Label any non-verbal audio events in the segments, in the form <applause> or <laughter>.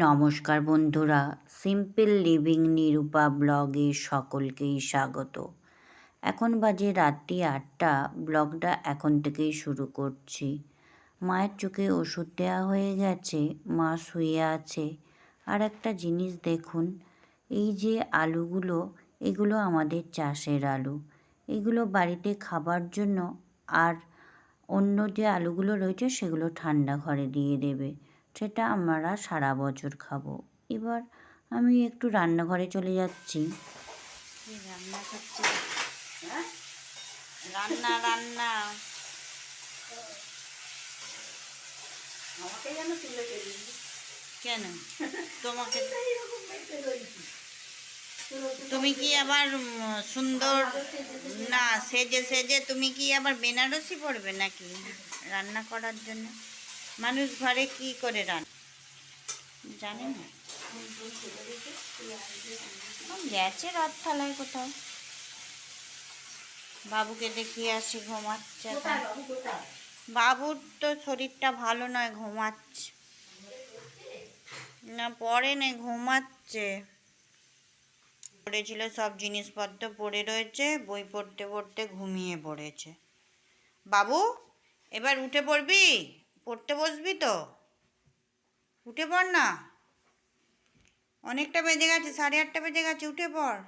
নমস্কার বন্ধুরা simple living Nirupa ব্লগে সকলকেই স্বাগত। এখন বাজে রাত্রি আটটা, ব্লগটা এখন থেকেই শুরু করছি। মায়ের চোখে ওষুধ দেওয়া হয়ে গেছে, মা শুয়ে আছে। আর একটা জিনিস দেখুন, এই যে আলুগুলো, এগুলো আমাদের চাষের আলু। এগুলো বাড়িতে খাবার জন্য আর অন্য যে আলুগুলো রয়েছে, সেগুলো ঠান্ডা ঘরে দিয়ে দেবে। সেটা আমরা সারা বছর খাব। এবার আমি একটু রান্নাঘরে চলে যাচ্ছি। রান্না করছি? রান্না রান্না। আমাকে যেন তুলে কেন? তোমাকে <laughs> তুমি কি আবার সুন্দর না সেজে সেজে তুমি কি আবার বেনারসি পড়বে নাকি রান্না করার জন্য? মানুষ ঘরে কি করে রান্না? জানি না? গেছে রাত থালায় কোথাও। বাবুকে দেখিয়ে আসি ঘুমাচ্ছে। বাবুর তো শরীরটা ভালো নয় ঘুমাচ্ছে। না পড়ে নেই ঘুমাচ্ছে। পড়েছিল সব জিনিসপত্র পড়ে রয়েছে বই পড়তে পড়তে ঘুমিয়ে পড়েছে। বাবু এবার উঠে পড়বি? পড়তে বসবি তো? উঠে পড় না? অনেকটা বেজে গেছে, সাড়ে আটটা বেজে গেছে, উঠে পড়।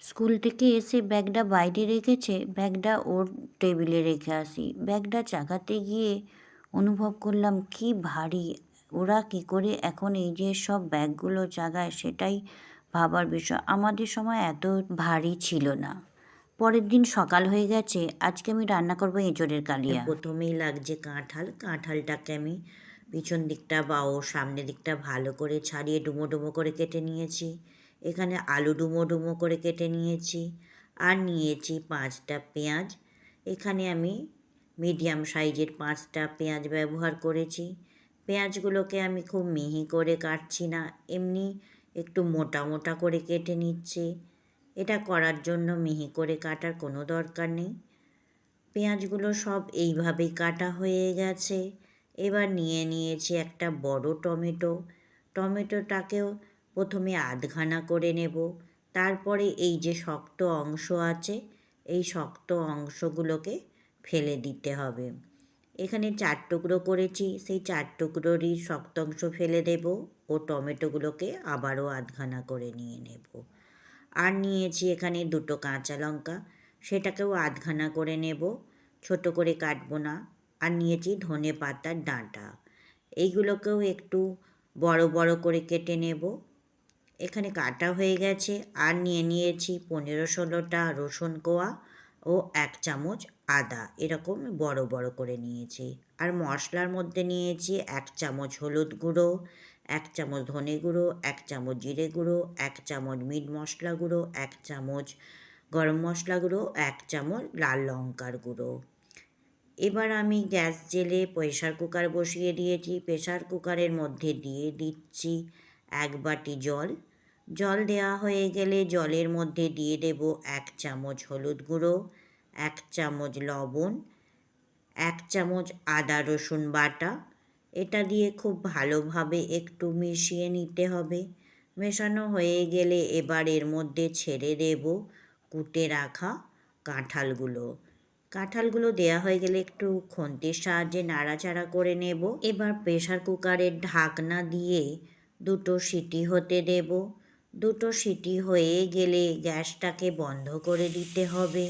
স্কুল থেকে এসে ব্যাগটা বাইরে রেখেছে, ব্যাগটা ওর টেবিলে রেখে আসি। ব্যাগটা চাকাতে গিয়ে অনুভব করলাম, কি ভারী। ওরা কি করে এখন এই যে সব ব্যাগগুলো জাগায় সেটাই ভাবার বিষয়। আমাদের সময় এত ভারী ছিল না। পরের দিন সকাল হয়ে গেছে আজকে আমি রান্না করব এঁচড়ের কালিয়া। প্রথমেই লাগছে কাঁঠাল। কাঁঠালটাকে আমি পিছন দিকটা বা ও সামনের দিকটা ভালো করে ছাড়িয়ে ডুমো ডুমো করে কেটে নিয়েছি। এখানে আলু ডুমো ডুমো করে কেটে নিয়েছি আর নিয়েছি পাঁচটা পেঁয়াজ। এখানে আমি মিডিয়াম সাইজের পাঁচটা পেঁয়াজ ব্যবহার করেছি। পেঁয়াজগুলোকে আমি খুব মিহি করে কাটছি না এমনি একটু মোটা মোটা করে কেটে নিচ্ছি। এটা করার জন্য মিহি করে কাটার কোনো দরকার নেই। পেঁয়াজগুলো সব এইভাবেই কাটা হয়ে গেছে। এবার নিয়ে নিয়েছি একটা বড় টমেটো। টমেটোটাকেও প্রথমে আধখানা করে নেব। তারপরে এই যে শক্ত অংশ আছে, এই শক্ত অংশগুলোকে ফেলে দিতে হবে। এখানে চার টুকরো করেছি, সেই চার টুকরোরই শক্ত অংশ ফেলে দেব ও টমেটোগুলোকে আবারও আধখানা করে নিয়ে নেব। আর নিয়েছি এখানে দুটো কাঁচা লঙ্কা। সেটাকেও আধখানা করে নেব। ছোট করে কাটবো না। আর নিয়েছি ধনে পাতার ডাঁটা। এইগুলোকেও একটু বড় বড় করে কেটে নেব। এখানে কাটা হয়ে গেছে। আর নিয়ে নিয়েছি পনেরো ষোলোটা রসুন কোয়া ও এক চামচ আদা। এরকম বড় বড় করে নিয়েছি। আর মশলার মধ্যে নিয়েছি এক চামচ হলুদ গুঁড়ো এক চামচ ধনে গুঁড়ো, এক চামচ জিরে গুঁড়ো, এক চামচ মিট মশলা গুঁড়ো, এক চামচ গরম মশলা গুঁড়ো, এক চামচ লাল লঙ্কার গুঁড়ো। এবার আমি গ্যাস জেলে প্রেশার কুকার বসিয়ে দিয়েছি। প্রেশার কুকারের মধ্যে দিয়ে দিচ্ছি এক বাটি জল। জল দেওয়া হয়ে গেলে জলের মধ্যে দিয়ে দেব এক চামচ হলুদ গুঁড়ো, এক চামচ লবণ, এক চামচ আদা রসুন বাটা এটা দিয়ে খুব ভালোভাবে একটু মিশিয়ে নিতে হবে। মেশানো হয়ে গেলে এবার এর মধ্যে ছেড়ে দেব কুটে রাখা কাঁঠালগুলো। কাঁঠালগুলো দেয়া হয়ে গেলে একটু খন্তির সাহায্যে নাড়াচাড়া করে নেব। এবার প্রেশার কুকারের ঢাকনা দিয়ে দুটো সিটি হতে দেব। দুটো সিটি হয়ে গেলে গ্যাসটাকে বন্ধ করে দিতে হবে।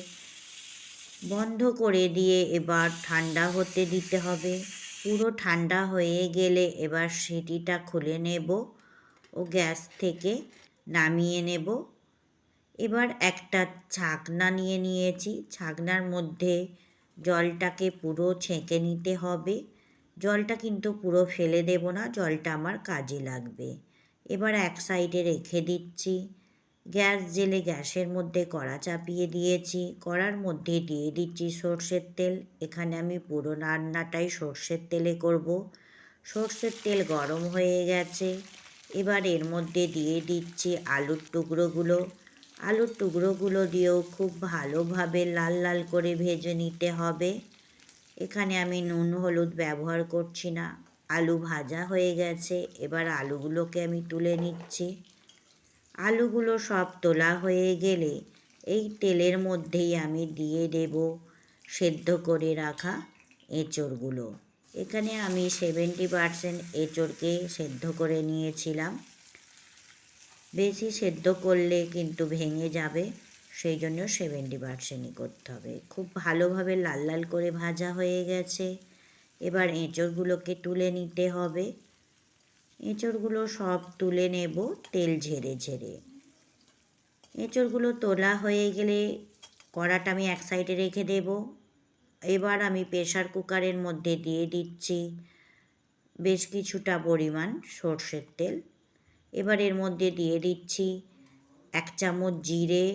বন্ধ করে দিয়ে এবার ঠান্ডা হতে দিতে হবে। পুরো ঠান্ডা হয়ে গেলে এবার সিটিটা খুলে নেব ও গ্যাস থেকে নামিয়ে নেব। এবার একটা ছাকনা নিয়ে নিয়েছি। ছাকনার মধ্যে জলটাকে পুরো ছেঁকে নিতে হবে। জলটা কিন্তু পুরো ফেলে দেব না, জলটা আমার কাজে লাগবে। এবার এক সাইডে রেখে দিচ্ছি। গ্যাস জেলে গ্যাসের মধ্যে কড়া চাপিয়ে দিয়েছি। কড়ার মধ্যে দিয়ে দিচ্ছি সর্ষের তেল। এখানে আমি পুরো রান্নাটাই সর্ষের তেলে করব। সর্ষের তেল গরম হয়ে গেছে। এবার এর মধ্যে দিয়ে দিচ্ছি আলুর টুকরোগুলো। আলুর টুকরোগুলো দিয়েও খুব ভালোভাবে লাল লাল করে ভেজে নিতে হবে। এখানে আমি নুন হলুদ ব্যবহার করছি না। আলু ভাজা হয়ে গেছে। এবার আলুগুলোকে আমি তুলে নিচ্ছি। আলুগুলো সব তোলা হয়ে গেলে এই তেলের মধ্যেই আমি দিয়ে দেব সেদ্ধ করে রাখা এঁচড়গুলো। এখানে আমি সেভেন্টি পারসেন্ট এঁচড়কে সেদ্ধ করে নিয়েছিলাম। বেশি সেদ্ধ করলে কিন্তু ভেঙে যাবে, সেই জন্য সেভেন্টি পারসেন্টই করতে হবে। খুব ভালোভাবে লাল লাল করে ভাজা হয়ে গেছে। এবার এঁচড়গুলোকে তুলে নিতে হবে। এঁচড়গুলো সব তুলে নেব, তেল ঝেড়ে ঝেড়ে। এঁচড়গুলো তোলা হয়ে গেলে কড়াটা আমি এক সাইডে রেখে দেব। এবার আমি প্রেশার কুকারের মধ্যে দিয়ে দিচ্ছি বেশ কিছুটা পরিমাণ সর্ষের তেল। এবার এর মধ্যে দিয়ে দিচ্ছি এক চামচ জিরে,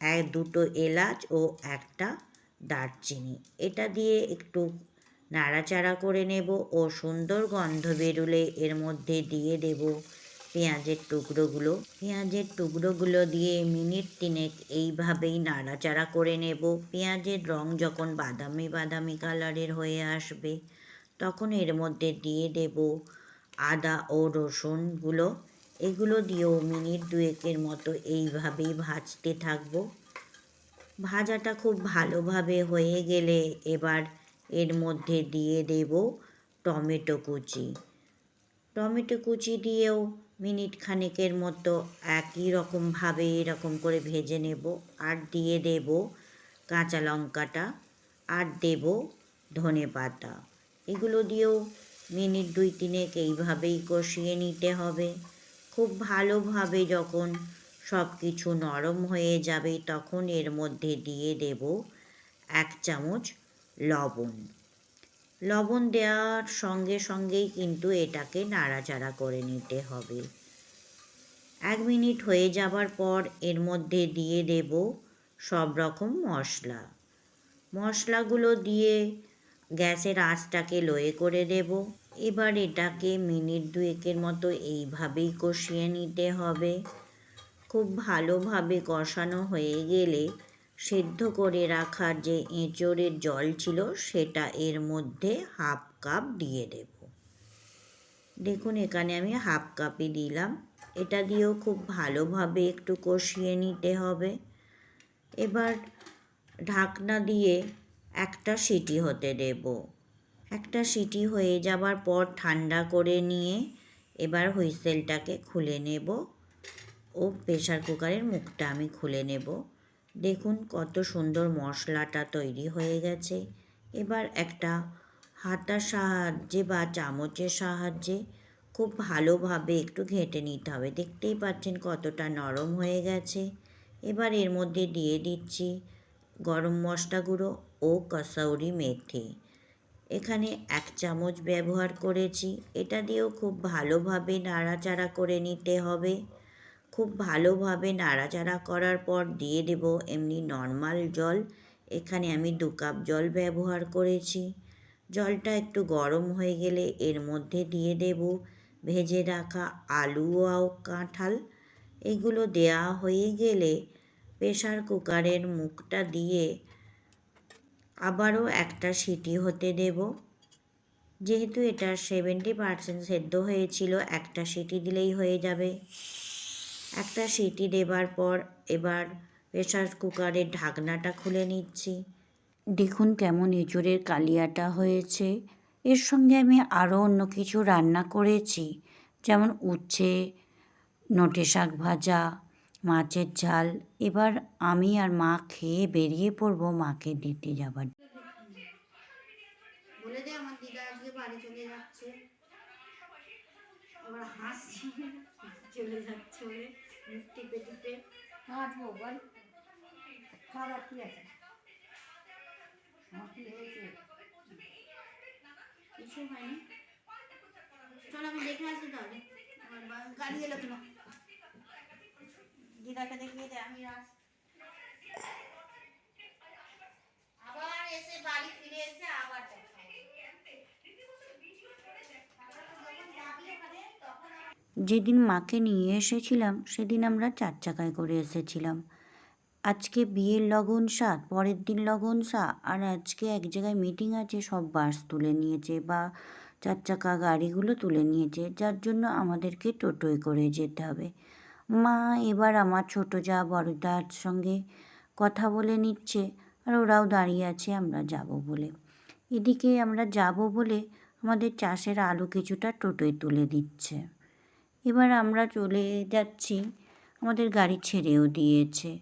এক দুটো এলাচ ও একটা দারচিনি। এটা দিয়ে একটু নাড়াচাড়া করে নেব ও সুন্দর গন্ধ বেরুলে এর মধ্যে দিয়ে দেব পেঁয়াজের টুকরোগুলো। পেঁয়াজের টুকরোগুলো দিয়ে মিনিট তিনেক এইভাবেই নাড়াচাড়া করে নেব। পেঁয়াজের রং যখন বাদামি বাদামি কালারের হয়ে আসবে, তখন এর মধ্যে দিয়ে দেব আদা ও রসুনগুলো। এগুলো দিয়েও মিনিট দুয়েকের মতো এইভাবেই ভাজতে থাকব। ভাজাটা খুব ভালোভাবে হয়ে গেলে এবার এর মধ্যে দিয়ে দেব টমেটো কুচি। টমেটো কুচি দিয়েও মিনিট খানেকের মতো একই রকমভাবে এরকম করে ভেজে নেব। আর দিয়ে দেব কাঁচা লঙ্কাটা। আর দেব ধনে পাতা। এগুলো দিয়েও মিনিট দুই তিনেক এইভাবেই কষিয়ে নিতে হবে। খুব ভালোভাবে যখন সব কিছু নরম হয়ে যাবে তখন এর মধ্যে দিয়ে দেব এক চামচ লবণ। লবণ দেওয়ার সঙ্গে সঙ্গেই কিন্তু এটাকে নাড়াচাড়া করে নিতে হবে। এক মিনিট হয়ে যাবার পর এর মধ্যে দিয়ে দেব সব রকম মশলা। মশলাগুলো দিয়ে গ্যাসের আঁচটাকে লোয়ে করে দেব। এবার এটাকে মিনিট দুয়েকের মতো এইভাবেই কষিয়ে নিতে হবে। খুব ভালোভাবে কষানো হয়ে গেলে সেদ্ধ করে রাখা যে এঁচড়ের জল ছিল, সেটা এর মধ্যে হাফ কাপ দিয়ে দেব। দেখুন, এখানে আমি হাফ কাপই দিলাম। এটা দিয়েও খুব ভালোভাবে একটু কষিয়ে নিতে হবে। এবার ঢাকনা দিয়ে একটা সিটি হতে দেব। একটা সিটি হয়ে যাবার পর ঠান্ডা করে নিয়ে এবার হুইসেলটাকে খুলে নেব। ও প্রেশার কুকারের মুখটা আমি খুলে নেব। দেখুন কত সুন্দর মশলাটা তৈরি হয়ে গেছে। এবার একটা হাতার সাহায্যে বা চামচের সাহায্যে খুব ভালোভাবে একটু ঘেঁটে নিতে হবে। দেখতেই পাচ্ছেন কতটা নরম হয়ে গেছে। এবার এর মধ্যে দিয়ে দিচ্ছি গরম মশলা গুঁড়ো ও কসৌরি মেথি। এখানে এক চামচ ব্যবহার করেছি। এটা দিয়েও খুব ভালোভাবে নাড়াচাড়া করে নিতে হবে। খুব ভালোভাবে নাড়াচাড়া করার পর দিয়ে দেব এমনি নর্মাল জল। এখানে আমি দু কাপ জল ব্যবহার করেছি। জলটা একটু গরম হয়ে গেলে এর মধ্যে দিয়ে দেব। ভেজে রাখা আলু ও কাঁঠাল। এগুলো দেয়া হয়ে গেলে প্রেশার কুকারের মুখটা দিয়ে আবারও একটা সিটি হতে দেব। যেহেতু এটা সেভেন্টি পারসেন্ট সেদ্ধ হয়েছিল, একটা সিটি দিলেই হয়ে যাবে। একটা সিটি দেবার পর এবার প্রেশার কুকারের ঢাকনাটা খুলে নিচ্ছি। দেখুন কেমন এঁচড়ের কালিয়াটা হয়েছে। এর সঙ্গে আমি আরও অন্য কিছু রান্না করেছি। যেমন উচ্ছে, নটে শাক ভাজা, মাছের ঝাল। এবার আমি আর মা খেয়ে বেরিয়ে পড়ব মাকে দিতে যাবার। বলে দে আমার দিদা, আজকে বাড়ি চলে যাচ্ছে। আবার হাসছি। চলে যাচ্ছে মুখ টিপে টিপে। হাঁটবো, বল। খারাপ কি আছে? কি হয়েছে। কিছু হয়নি। চল, আমি দেখে আসি তাহলে। আমার গাড়ি এলো কেন দিদাকে দেখিয়ে দে, আমি আস আবার এসে বাড়ি ফিরে এসে আবার দেখা। যেদিন মাকে নিয়ে এসেছিলাম, সেদিন আমরা চার চাকায় করে এসেছিলাম। আজকে বিয়ের লগন সা পরের দিন লগন সা, আর আজকে এক জায়গায় মিটিং আছে, সব বাস তুলে নিয়েছে বা চার চাকা গাড়িগুলো তুলে নিয়েছে, যার জন্য আমাদেরকে টোটোয় করে যেতে হবে। মা এবার আমার ছোটো যা বড়দার সঙ্গে কথা বলে নিচ্ছে, আর ওরাও দাঁড়িয়ে আছে, আমরা যাব বলে। এদিকে আমরা যাব বলে আমাদের চাষের আলু কিছুটা টোটোয় তুলে দিচ্ছে। এবার আমরা চলে যাচ্ছি। আমাদের গাড়ি ছেড়েও দিয়েছে।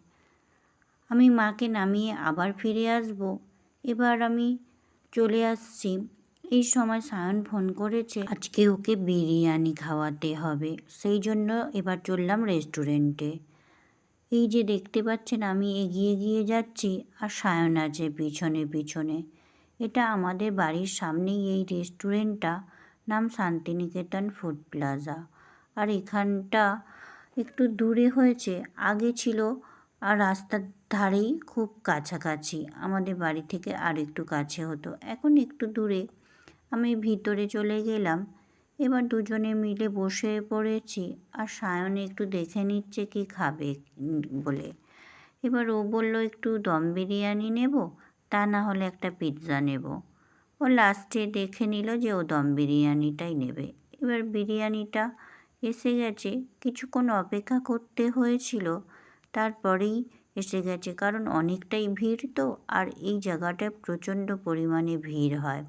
আমি মাকে নামিয়ে আবার ফিরে আসব। এবার আমি চলে আসছি। এই সময় সায়ন ফোন করেছে, আজকে ওকে বিরিয়ানি খাওয়াতে হবে। সেই জন্য এবার চললাম রেস্টুরেন্টে। এই যে দেখতে পাচ্ছেন, আমি এগিয়ে গিয়ে যাচ্ছি আর সায়ন আছে পিছনে পিছনে। এটা আমাদের বাড়ির সামনেই এই রেস্টুরেন্টটা। নাম শান্তিনিকেতন ফুড প্লাজা। আর এখানটা একটু দূরে হয়েছে, আগে ছিল আর রাস্তার ধারেই খুব কাছাকাছি। আমাদের বাড়ি থেকে আর একটু কাছে হতো। এখন একটু দূরে। আমি ভিতরে চলে গেলাম। এবার দুজনে মিলে বসে পড়েছি আর সায়ন একটু দেখে নিচ্ছে কি খাবে বলে। এবার ও বলল, একটু দম বিরিয়ানি নেব, তা না হলে একটা পিৎজা নেব। ও লাস্টে দেখে নিল যে ও দম বিরিয়ানিটাই নেবে। এবার বিরিয়ানিটা এসে গেছে কিছুক্ষণ অপেক্ষা করতে হয়েছিল, তারপরেই এসে গেছে কারণ অনেকটাই ভিড় তো, আর এই জায়গাটায় প্রচণ্ড পরিমাণে ভিড় হয়।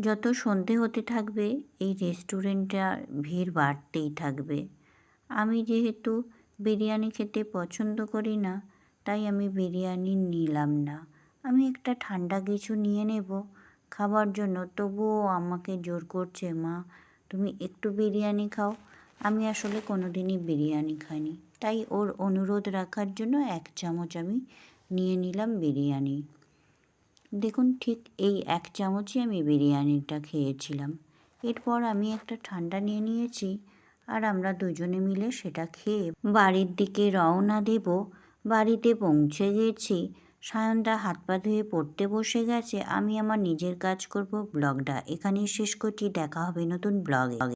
যত সন্ধে হতে থাকবে, এই রেস্টুরেন্টটার ভিড় বাড়তেই থাকবে। আমি যেহেতু বিরিয়ানি খেতে পছন্দ করি না, তাই আমি বিরিয়ানি নিলাম না। আমি একটা ঠান্ডা কিছু নিয়ে নেব। খাবার জন্য তবুও আমাকে জোর করছে মা তুমি একটু বিরিয়ানি খাও। আমি আসলে কোনো দিনই বিরিয়ানি খাইনি। তাই ওর অনুরোধ রাখার জন্য এক চামচ আমি নিয়ে নিলাম বিরিয়ানি। দেখুন, ঠিক এই এক চামচই আমি বিরিয়ানিটা খেয়েছিলাম। এরপর আমি একটা ঠান্ডা নিয়ে নিয়েছি আর আমরা দুজনে মিলে সেটা খেয়ে বাড়ির দিকে রওনা দেব। বাড়িতে পৌঁছে গেছি সায়নদা হাত পা ধুয়ে পড়তে বসে গেছে। আমি আমার নিজের কাজ করব ব্লগটা। এখানেই শেষ করছি। দেখা হবে নতুন ব্লগে।